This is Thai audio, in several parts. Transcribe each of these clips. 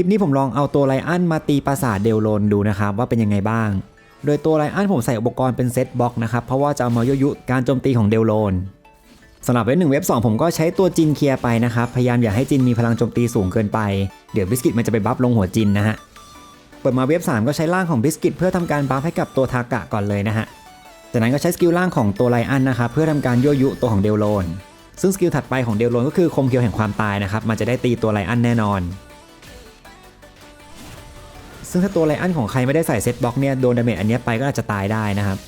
ลิปนี้ผมลองเอาตัวไลอันมาตีปราสาทเดลโลนดูนะครับว่าเป็นยังไงบ้าง โดยตัวไลอันผมใส่อุปกรณ์เป็นเซตบ็อกนะครับเพราะว่าจะเอามายุยุการโจมตีของเดลโลนสำหรับเว็บหนึ่งเว็บสองผมก็ใช้ตัวจินเคลียร์ไปนะครับพยายามอย่าให้จินมีพลังโจมตีสูงเกินไปเดี๋ยวบิสกิตมันจะไปบัฟลงหัวจินนะฮะเปิดมาเว็บ 3 ก็ใช้ร่างของบิสกิตเพื่อทำการบัฟให้กับตัวทากะก่อนเลยนะฮะจากนั้นก็ใช้สกิลล่างของตัวไลอันนะครับเพื่อทำการยั่วยุตัวของเดลโลนซึ่งสกิลถัดไปของเดลโลนก็คือคมเคียวแห่งความตายนะครับมันจะได้ตีตัวไลอันแน่นอน ซึ่งถ้าตัวไลอันของใครไม่ได้ใส่เซตบล็อกเนี่ยโดนดาเมจอันนี้ไปก็อาจจะตายได้นะครับ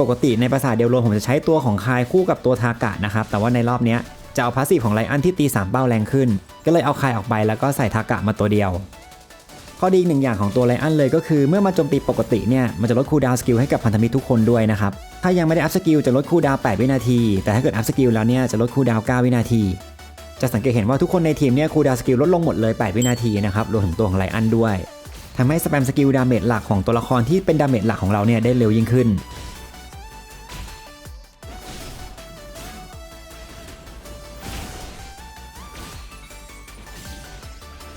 ปกติในภาษาเดลโลนผมจะใช้ตัวของคายคู่กับตัวทากะนะครับ แต่ว่าในรอบนี้จะเอาพาสซีฟของไลอันที่ตีสามเป้าแรงขึ้น ก็เลยเอาคายออกไปแล้วก็ใส่ทากะมาตัวเดียว ข้อดีอีกหนึ่งอย่างของตัวไลอันเลยก็คือเมื่อมาโจมตีปกติเนี่ยมันจะลดคูลดาวสกิลให้กับพันธมิตรทุกคนด้วยนะครับ ถ้ายังไม่ได้อัพสกิลจะลดคูลดาว8วินาที แต่ถ้าเกิดอัพสกิลแล้วเนี่ยจะลดคูลดาว9วินาทีจะสังเกตเห็นว่าทุกคนในทีมเนี่ยคูดาวสกิลลดลงหมดเลย 8 วินาทีนะครับ รวมถึงตัวของไลอันด้วย ทำให้สแปมสกิลดาเมจหลักของตัวละครที่เป็นดาเมจหลักของเราเนี่ยได้เร็วยิ่งขึ้น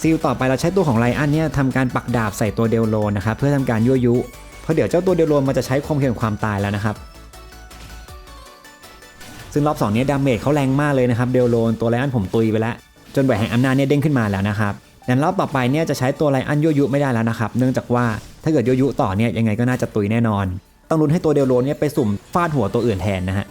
ซีลต่อไปเราใช้ตัวของไลอันเนี่ยทำการปักดาบใส่ตัวเดลโลนะครับเพื่อทำการยั่วยุ เพราะเดี๋ยวเจ้าตัวเดลโลมันจะใช้ความเข็มความตายแล้วนะครับซึ่งรอบ2เนี้ยดาเมจเขาแรงมากเลยนะครับเดลโลนตัวไลอันผมตุยไปแล้ว จนแหวนแห่งอำนาจเนี่ยเด้งขึ้นมาแล้วนะครับ งั้นรอบต่อไปเนี่ยจะใช้ตัวไลอันยั่วยุไม่ได้แล้วนะครับ เนื่องจากว่าถ้าเกิดยั่วยุต่อเนี่ยยังไงก็น่าจะตุยแน่นอน ต้องลุ้นให้ตัวเดลโรนเนี่ยไปสุ่มฟาดหัวตัวอื่นแทนนะฮะ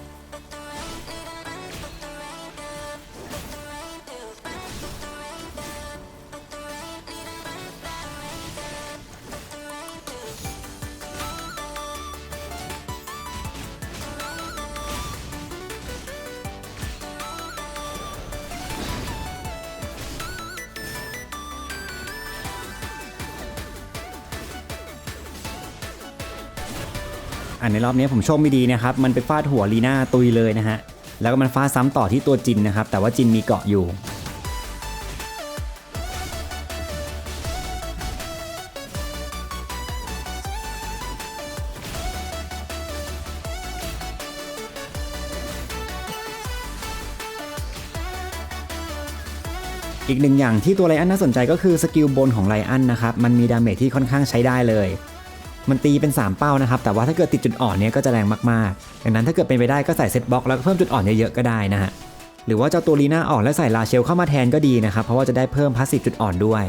อันในรอบนี้ผมโชคไม่ดีนะครับ มันไปฟาดหัวลีน่าตุยเลยนะฮะ แล้วก็มันฟาดซ้ำต่อที่ตัวจินนะครับ แต่ว่าจินมีเกาะอยู่ อีกหนึ่งอย่างที่ตัวไลอันน่าสนใจก็คือสกิลบนของไลอันนะครับ มันมีดาเมจที่ค่อนข้างใช้ได้เลย มันตีเป็น 3 เป้านะครับ แต่ว่าถ้าเกิดติดจุดอ่อนเนี้ยก็จะแรงมากๆดังนั้นถ้าเกิดเป็นไปได้ก็ใส่เซตบล็อกแล้วก็เพิ่มจุดอ่อนเยอะๆก็ได้นะฮะหรือว่าเจ้าตัวลีน่าออกแล้วใส่ลาเชลเข้ามาแทนก็ดีนะครับเพราะว่าจะได้เพิ่มพาสซีฟจุดอ่อนด้วย